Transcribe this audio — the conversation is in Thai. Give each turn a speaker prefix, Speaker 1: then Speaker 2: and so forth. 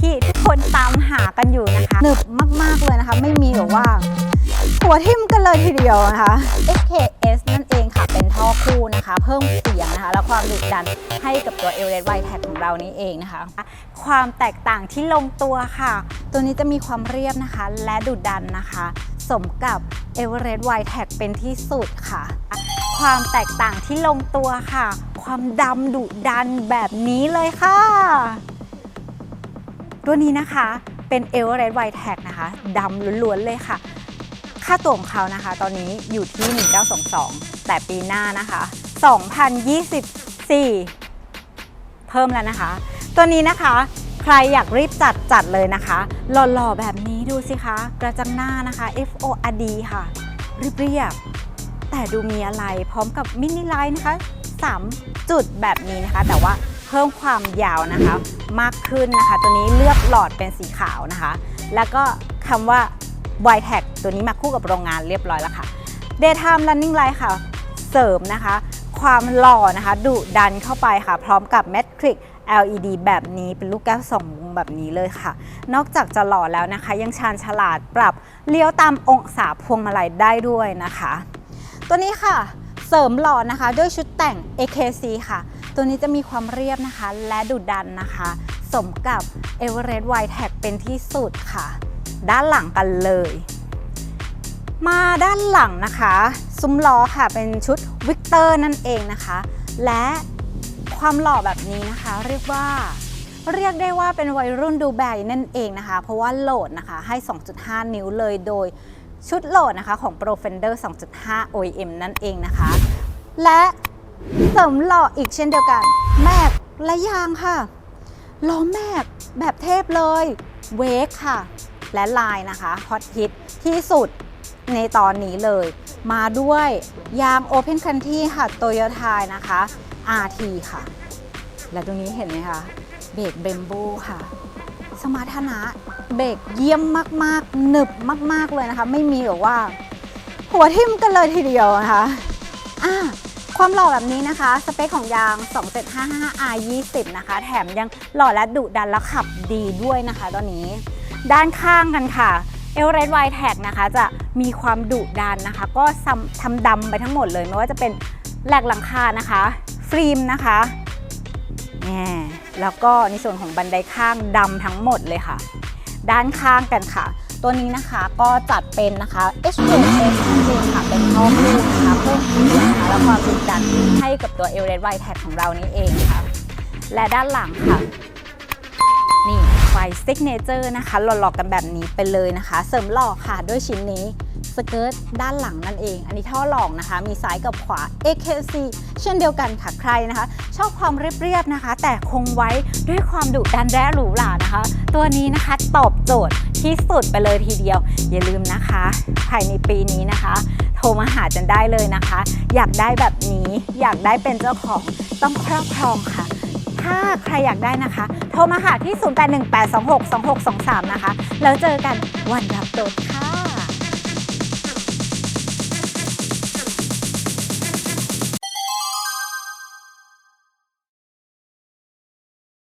Speaker 1: ที่ทุกคนตามหากันอยู่นะคะหนึบมากๆเลยนะคะ ไม่มีแบบว่าหัวทิ่มกันเลยทีเดียวนะคะ SKS นั่นเองค่ะ เป็นท่อคู่นะคะ เพิ่มเสียงนะคะ และความดุดันให้กับตัว e v e r e s t White Tag ของเรานี่เองนะคะ ความแตกต่างที่ลงตัวค่ะ ตัวนี้จะมีความเรียบนะคะ และดุดันนะคะ สมกับ e v e r e s t White Tag เป็นที่สุดค่ะ ความแตกต่างที่ลงตัวค่ะ ความดำดุดันแบบนี้เลยค่ะ ตัวนี้นะคะเป็น e v e r e s t White Tag นะคะดำล้วนๆเลยค่ะ ค่าตัวของเขานะคะ ตอนนี้อยู่ที่ 1922 แต่ปีหน้านะคะ 2024 เพิ่มแล้วนะคะ ตัวนี้นะคะใครอยากรีบจัดจัดเลยนะคะ หล่อๆ แบบนี้ดูสิคะ กระจังหน้านะคะ FORD ค่ะเรียบๆแต่ดูมีอะไรพร้อมกับมินิไลน์นะคะ 3 จุดแบบนี้นะคะ แต่ว่าเพิ่มความยาวนะคะ มากขึ้นนะคะ ตัวนี้เลือกหลอดเป็นสีขาวนะคะ แล้วก็คำว่า y t a g ตัวนี้มาคู่กับโรงงานเรียบร้อยแล้วค่ะ Daytime Running Light ค่ะ เสริมนะคะ ความหล่อนะคะดุดันเข้าไปค่ะ พร้อมกับ Matrix LED แบบนี้เป็นลูกแก้วสองมุมแบบนี้เลยค่ะ นอกจากจะหล่อแล้วนะคะ ยังชาญฉลาดปรับเลี้ยวตามองศาพวงมาลัยได้ด้วยนะคะ ตัวนี้ค่ะเสริมหล่อนะคะด้วยชุดแต่ง AKC ค่ะ ตัวนี้จะมีความเรียบนะคะ และดุดันนะคะ สมกับ Everest White Tag เป็นที่สุดค่ะ ด้านหลังกันเลย มาด้านหลังนะคะ ซุ้มล้อค่ะเป็นชุดวิกเตอร์นั่นเองนะคะ และความหล่อแบบนี้นะคะ เรียกว่าเรียกได้ว่าเป็นวัยรุ่นดูแบนั่นเองนะคะ เพราะว่าโหลดนะคะให้ 2.5 นิ้วเลยโดยชุดโหลดนะคะของ Pro Fender 2.5 OEM นั่นเองนะคะ และ เสริมหล่ออีกเช่นเดียวกัน แมกและยางค่ะล้อแมกแบบเทพเลย เวกค่ะ และลายนะคะฮอตฮิตที่สุดในตอนนี้เลย มาด้วยยาง Open Country ค่ะโตโยต้านะคะ RT ค่ะ และตรงนี้เห็นไหมคะเบรกเบมโบค่ะ สมรรถนะเบรกเยี่ยมมากๆ หนึบมาก ๆ เลยนะคะ ไม่มีแบบว่า หัวทิ่มกันเลยทีเดียวนะคะอ่า ความหล่อแบบนี้นะคะ สเปคของยาง 2755 R 20นะคะ แถมยังหล่อและดุดันและขับดีด้วยนะคะตอนนี้ ด้านข้างกันค่ะเอลเรดไวแท็กนะคะจะมีความดุดันนะคะ ก็ทำดำไปทั้งหมดเลย ไม่ว่าจะเป็นแหลกหลังคานะคะ ฟิล์มนะคะแน่แล้วก็ในส่วนของบันไดข้างดำทั้งหมดเลยค่ะ ด้านข้างกันค่ะ ตัวนี้นะคะก็จัดเป็นนะคะ h 2 s นั่นเองค่ะเป็นท่อคู่นะคะเพิ่มเสียงนะคะและความดุดันให้กับตัว e l r e d White Tag ของเรานี่เองค่ะ และด้านหลังค่ะ นี่ ไฟซิกเนเจอร์นะคะ หล่อๆกันแบบนี้ไปเลยนะคะ เสริมหล่อค่ะด้วยชิ้นนี้สเกิร์ตด้านหลังนั่นเอง อันนี้ท่อหลองนะคะ มีซ้ายกับขวา AKC เช่นเดียวกันค่ะใครนะคะ ชอบความเรียบๆนะคะ แต่คงไว้ด้วยความดุดันและหรูหรานะคะ ตัวนี้นะคะตอบโจทย์ที่สุดไปเลยทีเดียว อย่าลืมนะคะ ภายในปีนี้นะคะ โทรมาหาจันได้เลยนะคะ อยากได้แบบนี้ อยากได้เป็นเจ้าของต้องครอบครองค่ะ ถ้าใครอยากได้นะคะ โทรมาหาที่ 0818262623 นะคะ แล้วเจอกันวันรับรถค่ะ